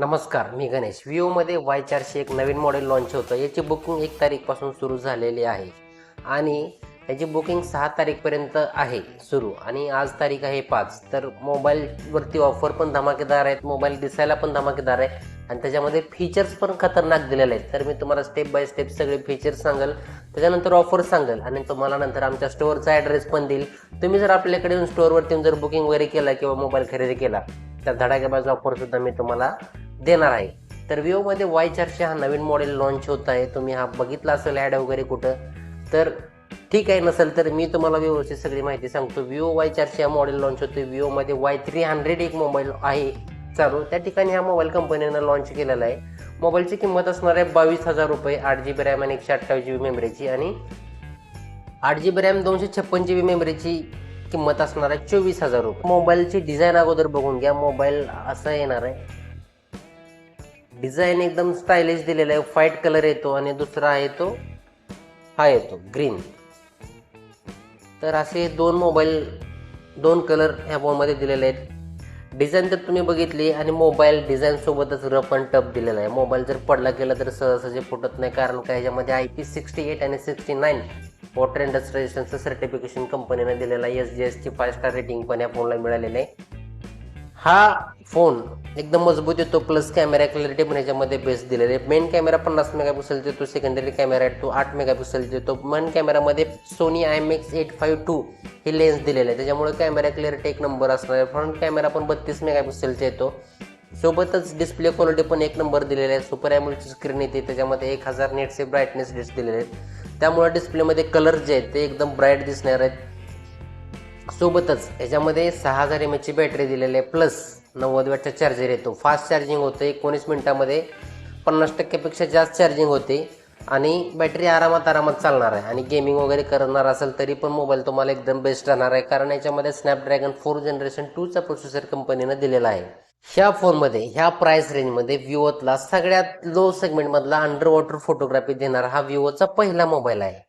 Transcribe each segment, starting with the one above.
नमस्कार मी गणेश. विओमध्ये वाय चारशे एक नवीन मॉडेल लॉन्च होतं. याची बुकिंग एक तारीखपासून सुरू झालेली आहे. आणि याची बुकिंग सहा तारीखपर्यंत आहे सुरू. आणि आज तारीख आहे पाच. तर मोबाईलवरती ऑफर पण धमाकेदार आहेत. मोबाईल दिसायला पण धमाकेदार आहे. आणि त्याच्यामध्ये फीचर्स पण खतरनाक दिलेले आहेत. तर मी तुम्हाला स्टेप बाय स्टेप सगळे फीचर्स सांगेल. त्याच्यानंतर ऑफर सांगेल. आणि तुम्हाला नंतर आमच्या स्टोअरचा ॲड्रेस पण देईल. तुम्ही जर आपल्याकडे येऊन स्टोअरवरती जर बुकिंग वगैरे केला किंवा मोबाईल खरेदी केला तर धडाकेबाज ऑफरसुद्धा मी तुम्हाला देणार आहे. तर विवोमध्ये वाय चारशे हा नवीन मॉडेल लॉन्च होत आहे. तुम्ही हा बघितला असेल ॲड वगैरे कुठं. तर ठीक आहे नसेल तर मी तुम्हाला व्यवस्थित सगळी माहिती सांगतो. विवो वाय चारशे हा मॉडेल लॉन्च होतो विवोमध्ये वाय थ्री हंड्रेड एक मोबाईल आहे चालू. त्या ठिकाणी हा मोबाईल कंपनीनं लॉन्च केलेला आहे. मोबाईलची किंमत असणार आहे बावीस हजार रुपये. आठ जी बी रॅम आणि एकशे अठ्ठावीस जी बी मेमरीची. आणि आठ जी बी रॅम दोनशे छप्पन जी बी मेमरीची किंमत असणार आहे चोवीस हजार रुपये. मोबाईलची डिझाईन अगोदर बघून घ्या. मोबाईल असा येणार आहे. डिझाईन एकदम स्टायलिश दिलेला आहे. व्हाईट कलर येतो आणि दुसरा आहे तो हा येतो ग्रीन तर असे दोन मोबाईल दोन कलर ह्या फोनमध्ये दिलेले आहेत. डिझाईन तर तुम्ही बघितली आणि मोबाईल डिझाईनसोबतच रफ अँड टप दिलेला आहे. मोबाईल जर पडला गेला तर सहजसहजी फुटत नाही कारण का ह्याच्यामध्ये आय पी सिक्स्टी एट आणि sixty nine water industry certification कंपनीनं दिलेलं आहे. एस जी एसची फाय स्टार रेटिंग पण या फोनला मिळालेलं आहे. हा फोन एकदम मजबूत येतो प्लस कॅमेरा क्लॅरिटी पण याच्यामध्ये बेस्ट दिलेली आहे. मेन कॅमेरा पन्नास मेगापिक्सल देतो सेकंडरी कॅमेरा आहे तो आठ मेगापिक्सल देतो. मेन कॅमेरामध्ये Sony I M X eight five two he lens दिलेली आहे. त्याच्यामुळे कॅमेरा क्लॅरिटी एक नंबर असणार आहे. फ्रंट कॅमेरा पण बत्तीस मेगापिक्सलचा येतो. सोबतच डिस्प्ले क्वालिटी पण एक नंबर दिलेला आहे. सुपर ॲमोलची स्क्रीन येते त्याच्यामध्ये एक हजार नेटचे ब्राईटनेस डिस्क दिलेले आहेत. त्यामुळे डिस्प्लेमध्ये कलर जे आहेत ते एकदम ब्राईट दिसणार आहेत. सोबतच याच्यामध्ये सहा हजार एम एचची बॅटरी दिलेली आहे प्लस नव्वद वॅटचा चार्जर येतो. फास्ट चार्जिंग होतं एकोणीस मिनिटामध्ये पन्नास टक्क्यापेक्षा जास्त चार्जिंग होते आणि बॅटरी आरामात आरामात चालणार आहे. आणि गेमिंग वगैरे करणार असेल तरी पण मोबाईल तुम्हाला एकदम बेस्ट राहणार आहे. कारण याच्यामध्ये स्नॅपड्रॅगन फोर जनरेशन टूचा प्रोसेसर कंपनीनं दिलेला आहे. ह्या फोनमध्ये ह्या प्राइस रेंजमध्ये विवोतला सगळ्यात लो सेगमेंटमधला अंडर वॉटर फोटोग्राफी देणारा हा विवोचा पहिला मोबाईल आहे.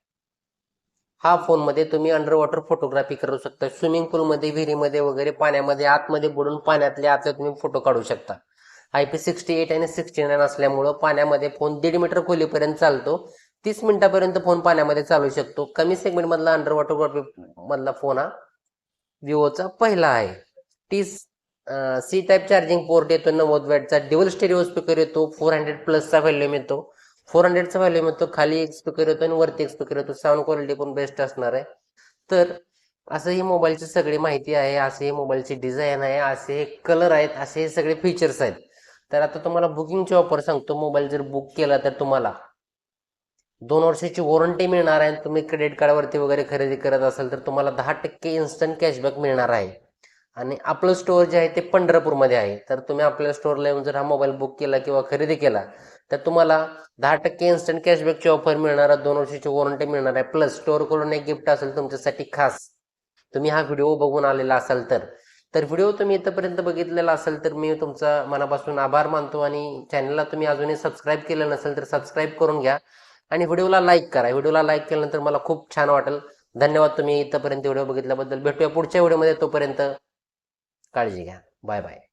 हा फोनमध्ये तुम्ही अंडर वॉटर फोटोग्राफी करू शकता. स्विमिंग पूलमध्ये विहिरीमध्ये वगैरे पाण्यामध्ये आतमध्ये बुडून पाण्यातले आतले तुम्ही फोटो काढू शकता. आय पी सिक्स्टी एट आणि सिक्स्टी नाईन असल्यामुळं पाण्यामध्ये फोन दीड मीटर खोलीपर्यंत चालतो. तीस मिनिटापर्यंत फोन पाण्यामध्ये चालू शकतो. कमी सेगमेंटमधला अंडर वॉटरग्राफी मधला फोन हा विवोचा पहिला आहे. तीस सी टाईप चार्जिंग पोर्ट येतो नव्वद वॅटचा. ड्युअल स्टेरिओ स्पीकर येतो फोर हंड्रेड प्लसचा व्हॅल्यूम येतो फोर हंड्रेडचा व्हॅल्यूम येतो खाली एक स्पीकर येतो आणि वरती एक स्पीकर येतो साऊंड क्वालिटी पण बेस्ट असणार आहे. तर असं ही मोबाईलची सगळी माहिती आहे असे हे मोबाईलची डिझाईन आहे असे हे कलर आहेत असे हे सगळे फीचर्स आहेत. तर आता तुम्हाला बुकिंगची ऑफर सांगतो. मोबाईल जर बुक केला तर तुम्हाला दोन वर्षाची वॉरंटी मिळणार आहे. तुम्ही क्रेडिट कार्डवरती वगैरे खरेदी करत असाल तर तुम्हाला दहा टक्के इन्स्टंट कॅशबॅक मिळणार आहे. आणि आपलं स्टोअर जे आहे ते पंढरपूरमध्ये आहे. तर तुम्ही आपल्या स्टोअरला येऊन जर हा मोबाईल बुक केला किंवा खरेदी केला तर तुम्हाला दहा टक्के इन्स्टंट कॅशबॅकची ऑफर मिळणार आहे दोन वर्षाची वॉरंटी मिळणार आहे. प्लस स्टोअरकडून एक गिफ्ट असेल तुमच्यासाठी खास. तुम्ही हा व्हिडिओ बघून आलेला असाल तर. तर व्हिडिओ तुम्ही इथंपर्यंत बघितलेला असेल तर मी तुमचा मनापासून आभार मानतो आणि चॅनलला तुम्ही अजूनही सबस्क्राईब केलं नसेल तर सबस्क्राईब करून घ्या. आणि व्हिडिओला लाईक करा. व्हिडिओला लाईक केल्यानंतर मला खूप छान वाटेल. धन्यवाद तुम्ही इथंपर्यंत व्हिडिओ बघितल्याबद्दल. भेटूया पुढच्या व्हिडिओमध्ये तोपर्यंत काळजी घ्या. Bye bye